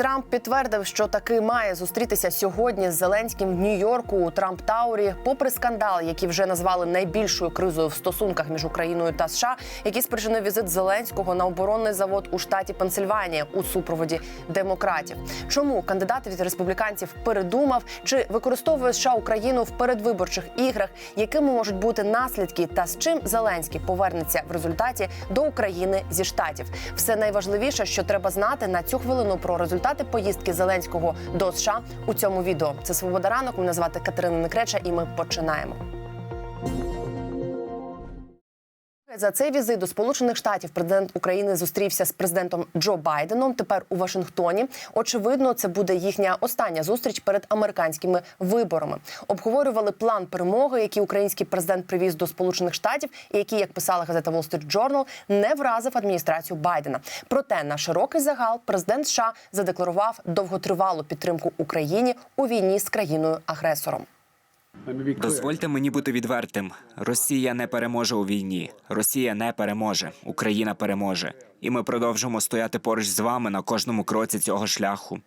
Трамп підтвердив, що таки має зустрітися сьогодні з Зеленським в Нью-Йорку у Трамп Таурі, попри скандал, який вже назвали найбільшою кризою в стосунках між Україною та США, який спричинив візит Зеленського на оборонний завод у штаті Пенсильванія у супроводі демократів. Чому кандидат від республіканців передумав чи використовує США Україну в передвиборчих іграх, якими можуть бути наслідки, та з чим Зеленський повернеться в результаті до України зі штатів? Все найважливіше, що треба знати на цю хвилину про результати поїздки Зеленського до США у цьому відео. Це свобода ранок. Мене звати Катерина Некреча, і ми починаємо. За цей візит до Сполучених Штатів президент України зустрівся з президентом Джо Байденом. Тепер у Вашингтоні. Очевидно, це буде їхня остання зустріч перед американськими виборами. Обговорювали план перемоги, який український президент привіз до Сполучених Штатів, і який, як писала газета Wall Street Journal, не вразив адміністрацію Байдена. Проте на широкий загал президент США задекларував довготривалу підтримку Україні у війні з країною агресором. Дозвольте мені бути відвертим. Росія не переможе у війні. Росія не переможе. Україна переможе. І ми продовжимо стояти поруч з вами на кожному кроці цього шляху.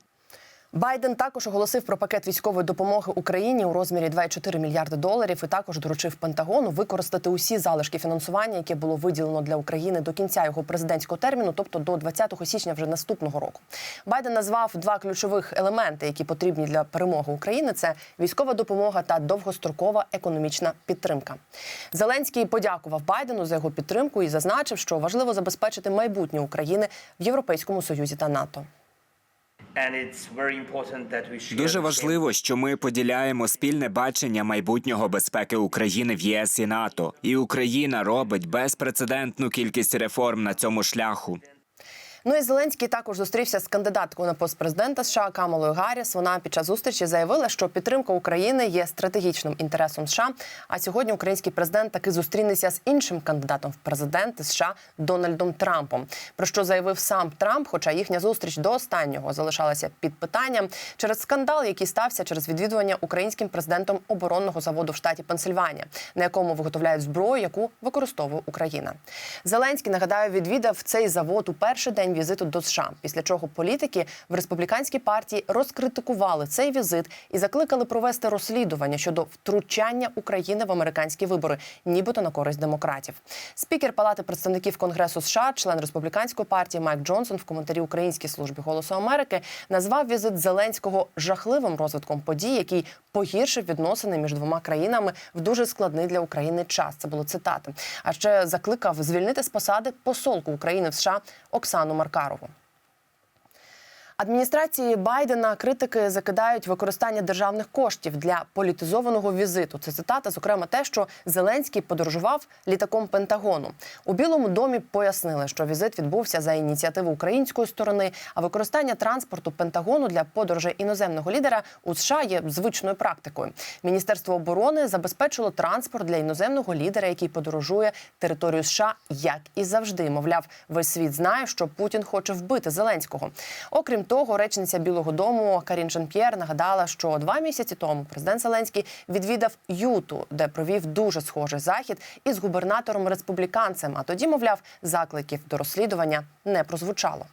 Байден також оголосив про пакет військової допомоги Україні у розмірі 2,4 мільярди доларів. І також доручив Пентагону використати усі залишки фінансування, яке було виділено для України до кінця його президентського терміну, тобто до 20 січня вже наступного року. Байден назвав два ключових елементи, які потрібні для перемоги України: це військова допомога та довгострокова економічна підтримка. Зеленський подякував Байдену за його підтримку і зазначив, що важливо забезпечити майбутнє України в Європейському Союзі та НАТО. Дуже важливо, що ми поділяємо спільне бачення майбутнього безпеки України в ЄС і НАТО. І Україна робить безпрецедентну кількість реформ на цьому шляху. Ну і Зеленський також зустрівся з кандидаткою на пост президента США Камалою Гарріс. Вона під час зустрічі заявила, що підтримка України є стратегічним інтересом США. А сьогодні український президент таки зустрінеться з іншим кандидатом в президенти США Дональдом Трампом. Про що заявив сам Трамп, хоча їхня зустріч до останнього залишалася під питанням через скандал, який стався через відвідування українським президентом оборонного заводу в штаті Пенсильванія, на якому виготовляють зброю, яку використовує Україна. Зеленський нагадаю відвідав цей завод у перший день візиту до США, після чого політики в республіканській партії розкритикували цей візит і закликали провести розслідування щодо втручання України в американські вибори, нібито на користь демократів. Спікер Палати представників Конгресу США, член республіканської партії Майк Джонсон в коментарі Українській службі голосу Америки назвав візит Зеленського жахливим розвитком подій, який погіршив відносини між двома країнами в дуже складний для України час. Це було цитати. А ще закликав звільнити з посади посолку України в США Оксану Маркарову. Адміністрації Байдена критики закидають використання державних коштів для політизованого візиту. Це цитата, зокрема, те, що Зеленський подорожував літаком Пентагону. У Білому домі пояснили, що візит відбувся за ініціативи української сторони. А використання транспорту Пентагону для подорожей іноземного лідера у США є звичною практикою. Міністерство оборони забезпечило транспорт для іноземного лідера, який подорожує територію США, як і завжди. Мовляв, весь світ знає, що Путін хоче вбити Зеленського. Окрім того, речниця Білого Дому Карін Жан-П'єр нагадала, що два місяці тому президент Зеленський відвідав Юту, де провів дуже схожий захід із губернатором республіканцем. А тоді, мовляв, закликів до розслідування не прозвучало.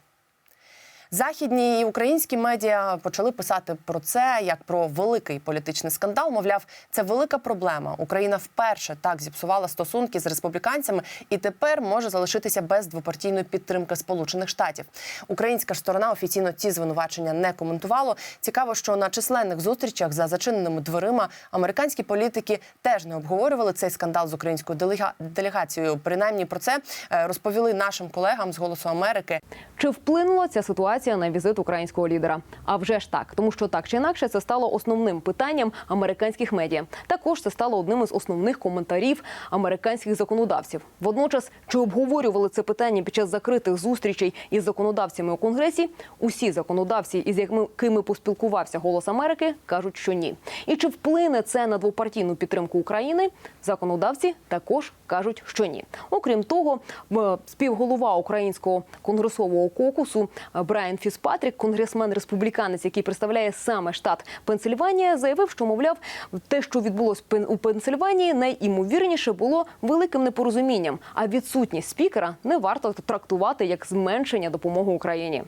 Західні і українські медіа почали писати про це як про великий політичний скандал. Мовляв, це велика проблема. Україна вперше так зіпсувала стосунки з республіканцями і тепер може залишитися без двопартійної підтримки Сполучених Штатів. Українська сторона офіційно ці звинувачення не коментувало. Цікаво, що на численних зустрічах за зачиненими дверима американські політики теж не обговорювали цей скандал з українською делега- делегацією. Принаймні про це е, розповіли нашим колегам з Голосу Америки. Чи вплинула ця ситуація на візит українського лідера? А вже ж так, тому що так чи інакше це стало основним питанням американських медіа. Також це стало одним із основних коментарів американських законодавців. Водночас, чи обговорювали це питання під час закритих зустрічей із законодавцями у конгресі? Усі законодавці, із якими поспілкувався голос Америки, кажуть, що ні. І чи вплине це на двопартійну підтримку України? Законодавці також кажуть, що ні. Окрім того, співголова українського конгресового кокусу е, Брайан Фіспатрік, конгресмен республіканець, який представляє саме штат Пенсильванія, заявив, що мовляв, те, що відбулось у Пенсильванії, найімовірніше було великим непорозумінням. А відсутність спікера не варто трактувати як зменшення допомоги Україні.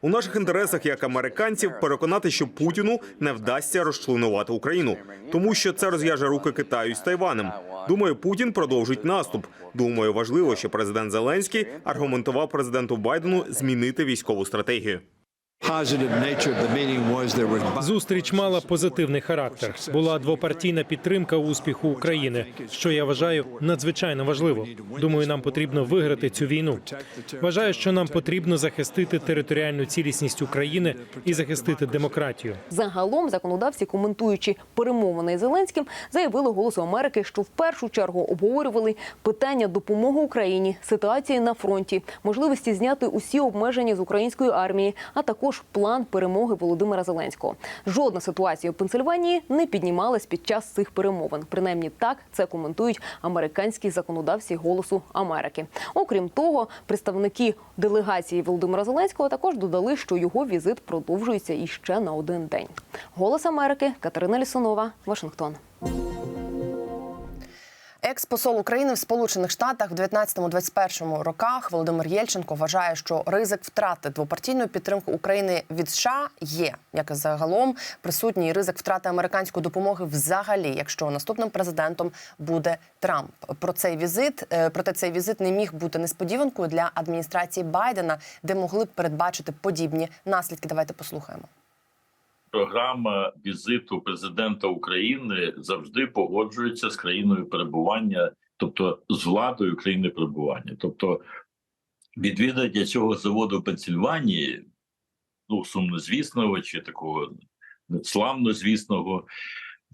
У наших інтересах як американців переконати, що Путіну не вдасться розчленувати Україну, тому що це розв'яже руки Китаю з Тайванем. Думаю, Путін продовжить наступ. Думаю, важливо, що президент Зеленський аргументував президенту Байдену змінити військову стратегію. Positive nature of the meeting was there was Зустріч мала позитивний характер. Була двопартійна підтримка успіху України, що я вважаю надзвичайно важливо. Думаю, нам потрібно виграти цю війну. Вважаю, що нам потрібно захистити територіальну цілісність України і захистити демократію. Загалом законодавці, коментуючи перемовини Зеленським, заявили голосу Америки, що в першу чергу обговорювали питання допомоги Україні, ситуації на фронті, можливості зняти усі обмеження з української армії, а також план перемоги Володимира Зеленського. Жодна ситуація у Пенсильванії не піднімалась під час цих перемовин. Принаймні так це коментують американські законодавці голосу Америки. Окрім того, представники делегації Володимира Зеленського також додали, що його візит продовжується іще на один день. Голос Америки Катерина Лісунова, Вашингтон. Екс-посол України в Сполучених Штатах в 19-21 роках Володимир Єльченко вважає, що ризик втрати двопартійної підтримки України від США є, як і загалом присутній ризик втрати американської допомоги взагалі, якщо наступним президентом буде Трамп. Про цей візит е, проте цей візит не міг бути несподіванкою для адміністрації Байдена, де могли б передбачити подібні наслідки. Давайте послухаємо. Програма візиту президента України завжди погоджується з країною перебування, тобто з владою країни перебування. Тобто, відвідання цього заводу в Пенсільванії, ну сумнозвісного чи такого славнозвісного.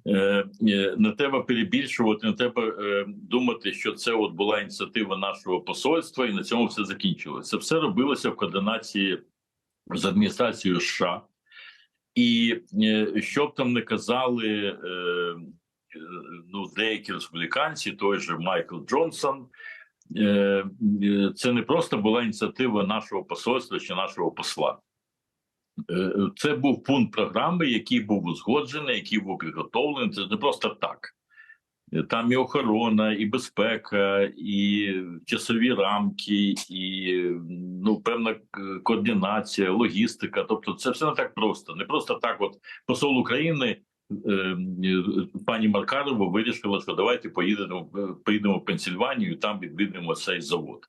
е, е, Не треба перебільшувати, не треба е, думати, що це от була ініціатива нашого посольства, і на цьому все закінчилося. Це все робилося в координації з адміністрацією США. І е, що б там не казали е, е, ну, деякі республіканці, той же Майкл Джонсон, це не просто була ініціатива нашого посольства чи нашого посла. Це був пункт програми, який був узгоджений, який був підготовлений. Це не просто так. Е, Там і охорона, і безпека, і часові рамки, і ну певна е, координація, логістика. Тобто, це все не так просто. Не просто так. От посол України е, пані Маркарова вирішила, що давайте поїдемо поїдемо в Пенсільванію, там відвідуємо цей завод.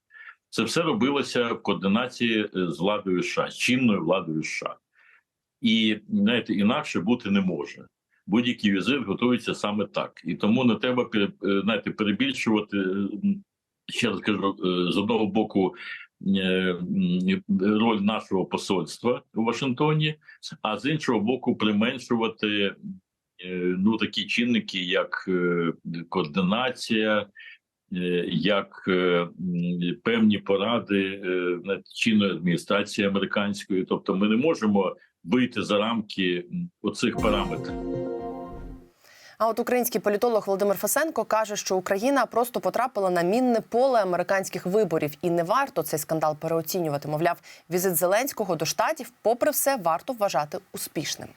Це все робилося в координації з владою США, з чинною владою США. І знаєте, інакше бути не може будь-який візит готується саме так, і тому не треба е, знаєте, перебільшувати. е, Ще раз кажу, е, з одного боку роль нашого посольства у Вашингтоні, а з іншого боку, применшувати ну такі чинники, як координація. Як певні поради чинної адміністрації американської, тобто ми не можемо вийти за рамки оцих параметрів. А от український політолог Володимир Фасенко каже, що Україна просто потрапила на мінне поле американських виборів, і не варто цей скандал переоцінювати. Мовляв, візит Зеленського до штатів, попри все, варто вважати успішним.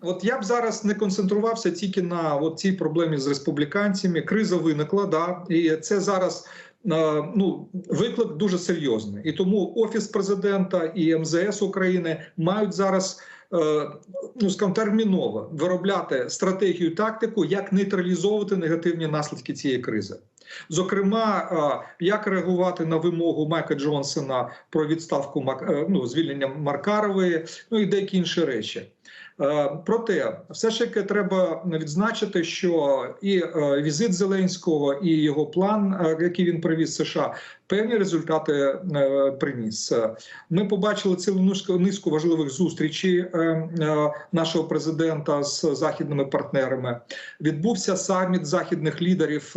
От я б зараз не концентрувався тільки на от цій проблемі з республіканцями. Криза виникла, да, і це зараз е, ну виклик дуже серйозний. І тому офіс президента і МЗС України мають зараз. Е, Ну, скажімо, терміново виробляти стратегію тактику, як нейтралізовувати негативні наслідки цієї кризи. Зокрема, е, як реагувати на вимогу Майка Джонсона про відставку е, ну, звільнення Маркарової, ну і деякі інші речі. Проте, все ж таки треба відзначити, що і візит Зеленського, і його план, який він привіз США, певні результати е, приніс. Е, Ми побачили цілу низку, важливих зустрічей е, нашого президента з західними партнерами. Відбувся саміт західних лідерів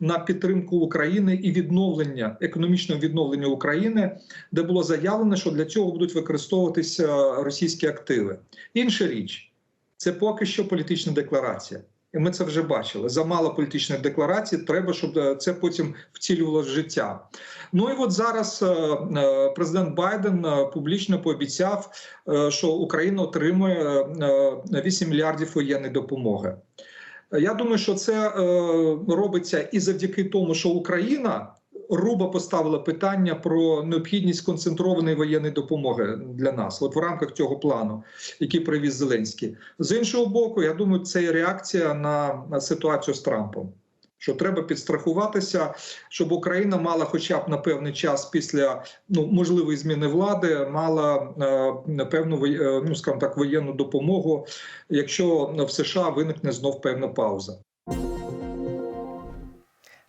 на підтримку України і відновлення економічного відновлення України, де було заявлено, що для цього будуть використовуватися російські активи. Інша річ це поки що політична декларація. І ми це вже бачили. Замало політичних декларацій. Треба, щоб е, це потім втілювалося в життя. Ну і от зараз е, е, президент Байден публічно пообіцяв, що Україна отримує е, 8 мільярдів воєнної допомоги. Я думаю, що це робиться і завдяки тому, що Україна руба поставила питання про необхідність концентрованої воєнної допомоги для нас, от в рамках цього плану, який привіз Зеленський. З іншого боку, я думаю, це і реакція на, ситуацію з Трампом. Що треба підстрахуватися, щоб Україна мала, хоча б на певний час після ну можливої зміни влади, мала е, певну е, ну скажімо так воєнну допомогу, якщо в США виникне знов певна пауза.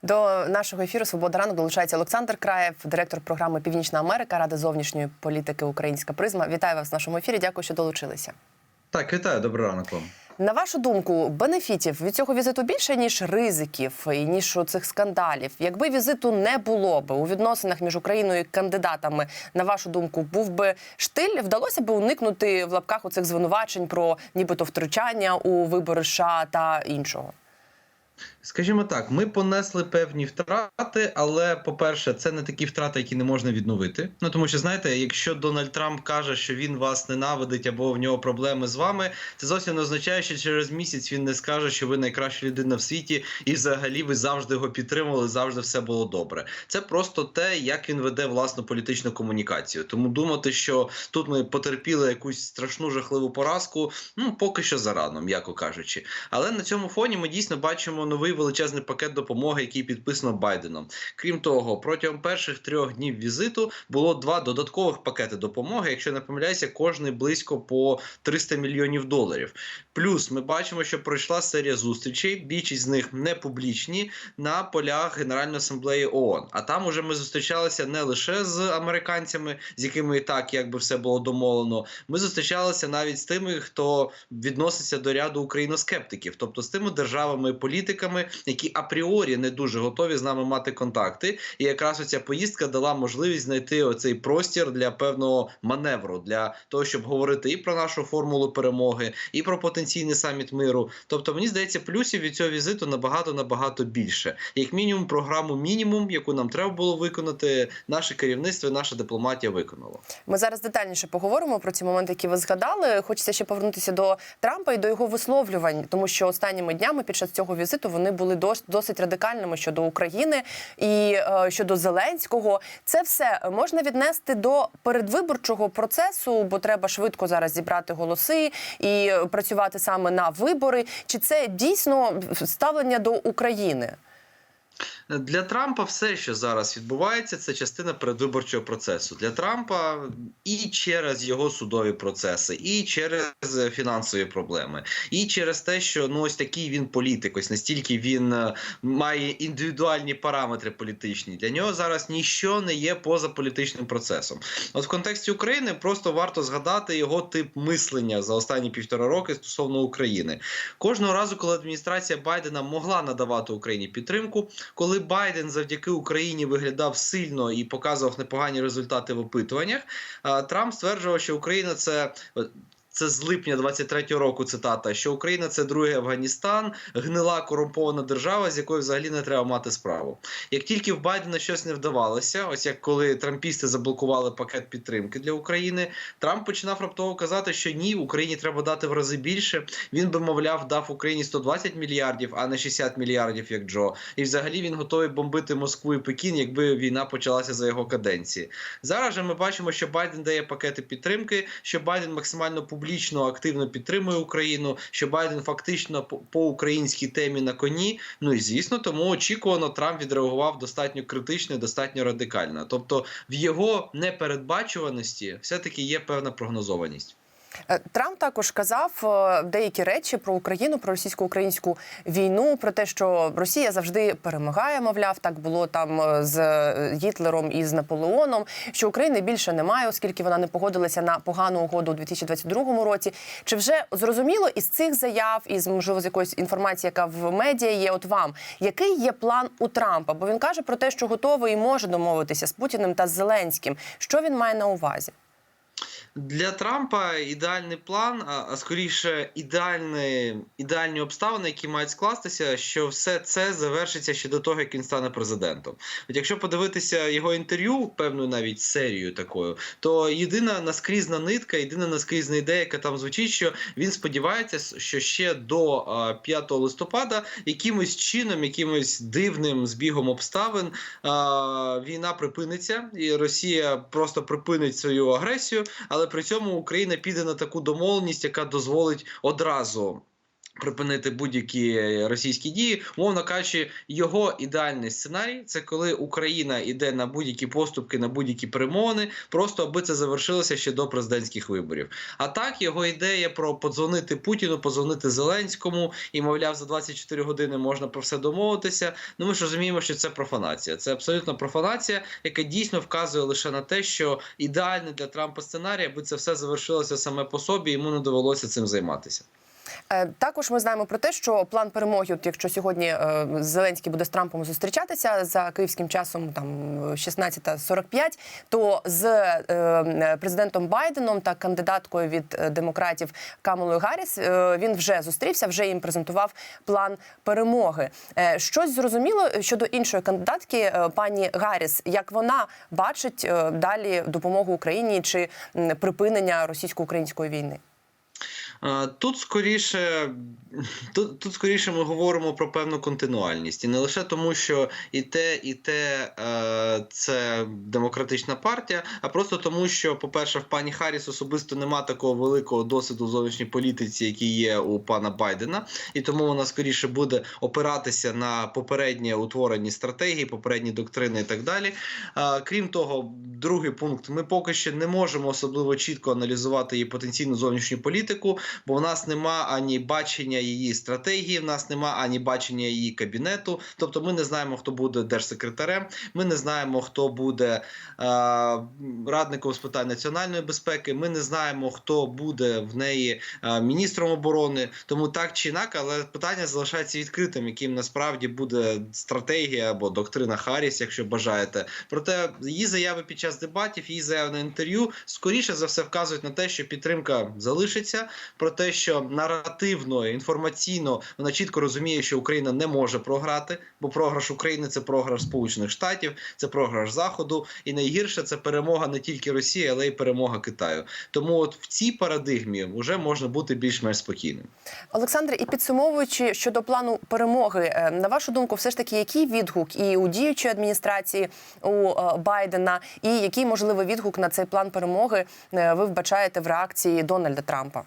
До нашого ефіру Свобода ранок долучається Олександр Краєв, директор програми Північна Америка Ради зовнішньої політики Українська призма. Вітаю вас в нашому ефірі. Дякую, що долучилися. Так, вітаю, доброго ранку вам. На вашу думку, бенефітів від цього візиту більше ніж ризиків і ніж цих скандалів. Якби візиту не було би у відносинах між Україною і кандидатами, на вашу думку, був би штиль, вдалося б уникнути в лапках оцих звинувачень про нібито втручання у вибори США та іншого. Скажімо так, ми понесли певні втрати, але по-перше, це не такі втрати, які не можна відновити. Ну тому що знаєте, якщо Дональд Трамп каже, що він вас ненавидить або в нього проблеми з вами, це зовсім не означає, що через місяць він не скаже, що ви найкраща людина в світі, і взагалі ви завжди його підтримували, завжди все було добре. Це просто те, як він веде власну політичну комунікацію. Тому думати, що тут ми потерпіли якусь страшну жахливу поразку, ну поки що зарано, м'яко кажучи. Але на цьому фоні ми дійсно бачимо новий величезний пакет допомоги, який підписано Байденом. Крім того, протягом перших трьох днів візиту було два додаткових пакети допомоги. Якщо не помиляюся, кожний близько по 300 мільйонів доларів. Плюс ми бачимо, що пройшла серія зустрічей. Більшість з них не публічні на полях Генеральної асамблеї ООН. А там уже ми зустрічалися не лише з американцями, з якими і так якби все було домовлено. Ми зустрічалися навіть з тими, хто відноситься до ряду україноскептиків, тобто з тими державами і політиками, які апріорі не дуже готові з нами мати контакти. І якраз оця поїздка дала можливість знайти оцей простір для певного маневру, для того, щоб говорити і про нашу формулу перемоги, і про потенційний саміт миру. Тобто, мені здається, плюсів від цього візиту набагато набагато більше. Як мінімум, програму мінімум, яку нам треба було виконати, наше керівництво, наша дипломатія виконало. Ми зараз детальніше поговоримо про ці моменти, які ви згадали. Хочеться ще повернутися до Трампа і до його висловлювань, тому що останніми днями під час цього візиту вони були досить радикальними щодо України і е, щодо Зеленського. Це все можна віднести до передвиборчого процесу, бо треба швидко зараз зібрати голоси і е, саме на вибори. Чи це дійсно ставлення до України? Для Трампа все, що зараз відбувається, це частина передвиборчого процесу. Для Трампа і через його судові процеси, і через фінансові проблеми, і через те, що ну ось такий він політик, ось настільки він е, має індивідуальні параметри політичні. Для нього зараз ніщо не є поза політичним процесом. От в контексті України просто варто згадати його тип мислення за останні півтора роки стосовно України. Кожного разу, коли адміністрація Байдена могла надавати Україні підтримку, коли Байден завдяки Україні виглядав сильно і показував непогані результати в опитуваннях, Трамп стверджував, що Україна це. Це з липня 23-го року цитата, що Україна це другий Афганістан, гнила корумпована держава, з якою взагалі не треба мати справу. Як тільки в Байдена щось не вдавалося, ось як коли трампісти заблокували пакет підтримки для України, Трамп починав раптово казати, що ні, Україні треба дати в рази більше. Він би, мовляв, дав Україні 120 мільярдів, а не 60 мільярдів, як Джо. І взагалі він готовий бомбити Москву і Пекін, якби війна почалася за його каденції. Зараз же ми бачимо, що Байден дає пакети підтримки, що Байден максимально публічно активно підтримує Україну, що Байден фактично по українській темі на коні. Ну і звісно, тому очікувано Трамп відреагував достатньо критично, і достатньо радикально. Тобто, в його непередбачуваності все таки є певна прогнозованість. Е, Трамп також казав е, деякі речі про Україну, про російсько-українську війну, про те, що Росія завжди перемагає. Мовляв, так було там е, з Гітлером і з Наполеоном. Що України більше немає, оскільки вона не погодилася на погану угоду у 2022 році. Чи вже зрозуміло із цих заяв, із можливо з якоїсь інформації, яка в медіа є, от вам який є план у Трампа? Бо він каже про те, що готовий і може домовитися з Путіним та з Зеленським. Що він має на увазі? Для Трампа ідеальний план, а, скоріше ідеальні, ідеальні обставини, які мають скластися, що все це завершиться ще до того, як він стане президентом. От якщо подивитися його інтерв'ю, певною навіть серією такою, то єдина наскрізна нитка, єдина наскрізна ідея, яка там звучить, що він сподівається, що ще до а, 5 листопада якимось чином, якимось дивним збігом обставин війна припиниться, і Росія просто припинить свою агресію, але при цьому Україна піде на таку домовленість, яка дозволить одразу. Припинити будь-які російські дії, мовно кажучи, його ідеальний сценарій це коли Україна йде на будь-які поступки, на будь-які перемовини, просто аби це завершилося ще до президентських виборів. А так його ідея про подзвонити Путіну, подзвонити Зеленському і, мовляв, за 24 години можна про все домовитися. Ну ми ж розуміємо, що це профанація. Це абсолютно профанація, яка дійсно вказує лише на те, що ідеальний для Трампа сценарій, аби це все завершилося саме по собі, йому не довелося цим займатися. Е, Також ми знаємо про те, що план перемоги, от якщо сьогодні е, Зеленський буде з Трампом зустрічатися за київським часом, там 16.45, то з е, президентом Байденом та кандидаткою від демократів Камалою Гарріс він вже зустрівся, вже їм презентував план перемоги. Щось зрозуміло щодо іншої кандидатки, пані Гарріс, як вона бачить далі допомогу Україні чи припинення російсько-української війни. Тут скоріше, тут, тут скоріше ми говоримо про певну континуальність, і не лише тому, що і те, і те е, це демократична партія, а просто тому, що, по-перше, в пані Харріс особисто нема такого великого досвіду в зовнішній політиці, який є у пана Байдена, і тому вона скоріше буде опиратися на попередні утворені стратегії, попередні доктрини і так далі. Крім того, другий пункт: ми поки що не можемо особливо чітко аналізувати її потенційну зовнішню політику бо в нас нема ані бачення її стратегії, в нас нема ані бачення її кабінету. Тобто, ми не знаємо, хто буде держсекретарем, ми не знаємо, хто буде е, радником з питань національної безпеки. Ми не знаємо, хто буде в неї е, міністром оборони. Тому так чи інак, але питання залишається відкритим, яким насправді буде стратегія або доктрина Харріс, якщо бажаєте. Проте її заяви під час дебатів, її заяви на інтерв'ю скоріше за все вказують на те, що підтримка залишиться про те, що наративно, інформаційно вона чітко розуміє, що Україна не може програти, бо програш України це програш Сполучених Штатів, це програш Заходу, і найгірше це перемога не тільки Росії, але й перемога Китаю. Тому, от в цій парадигмі вже можна бути більш-менш спокійним. Олександре, і підсумовуючи щодо плану перемоги, е, на вашу думку, все ж таки, який відгук і у діючої адміністрації у е, Байдена, і який можливий відгук на цей план перемоги е, ви вбачаєте в реакції Дональда Трампа?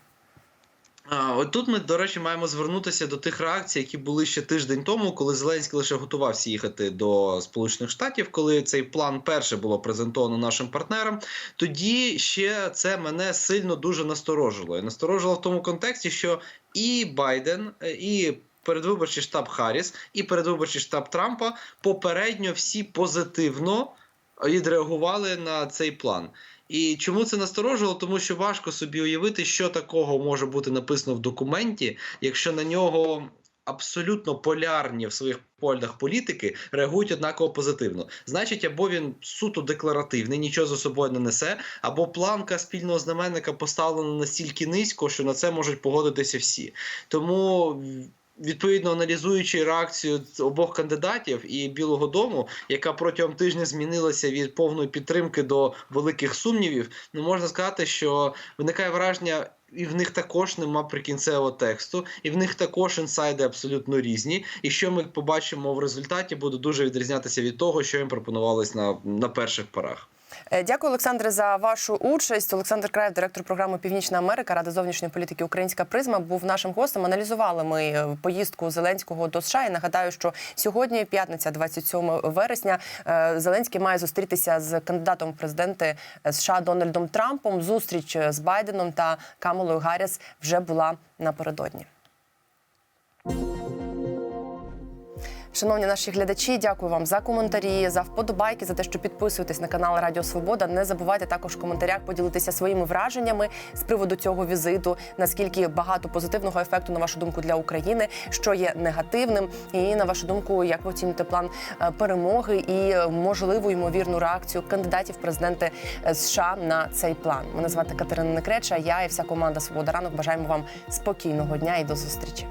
От тут ми, до речі, маємо звернутися до тих реакцій, які були ще тиждень тому, коли Зеленський лише готувався їхати до Сполучених Штатів, коли цей план перше було презентовано нашим партнерам. Тоді ще це мене сильно дуже насторожило. І насторожило в тому контексті, що і Байден, е, і передвиборчий штаб Харріс, і передвиборчий штаб Трампа попередньо всі позитивно відреагували на цей план. І чому це насторожило? Тому що важко собі уявити, що такого може бути написано в документі, якщо на нього абсолютно полярні в своїх поглядах політики реагують однаково позитивно. Значить, або він суто декларативний, нічого за собою не несе, або планка спільного знаменника поставлена настільки низько, що на це можуть погодитися всі. Тому. Відповідно аналізуючи реакцію обох кандидатів і Білого Дому, яка протягом тижня змінилася від повної підтримки до великих сумнівів, ну можна сказати, що виникає враження. І в них також нема прикінцевого тексту, і в них також інсайди абсолютно різні. І що ми побачимо в результаті, буде дуже відрізнятися від того, що їм пропонувалось на, на перших порах. Е, Дякую, Олександре, за вашу участь. Олександр Краєв, директор програми Північна Америка, Рада зовнішньої політики Українська призма, був нашим гостем. Аналізували ми е, поїздку Зеленського до США. І нагадаю, що сьогодні, п'ятниця, 27 вересня, е, Зеленський має зустрітися з кандидатом в президенти США Дональдом Трампом. Зустріч з Байденом та Камалою Гарріс вже була напередодні. Шановні наші глядачі, дякую вам за коментарі, за вподобайки, за те, що підписуєтесь на канал Радіо Свобода. Не забувайте також в коментарях поділитися своїми враженнями з приводу цього візиту. Наскільки багато позитивного ефекту на вашу думку для України, що є негативним, і на вашу думку, як ви оцінюєте план е, перемоги і е, можливу ймовірну реакцію кандидатів президенти е, США на цей план. Мене звати Катерина Некреча. Я і вся команда Свобода ранок бажаємо вам спокійного дня і до зустрічі.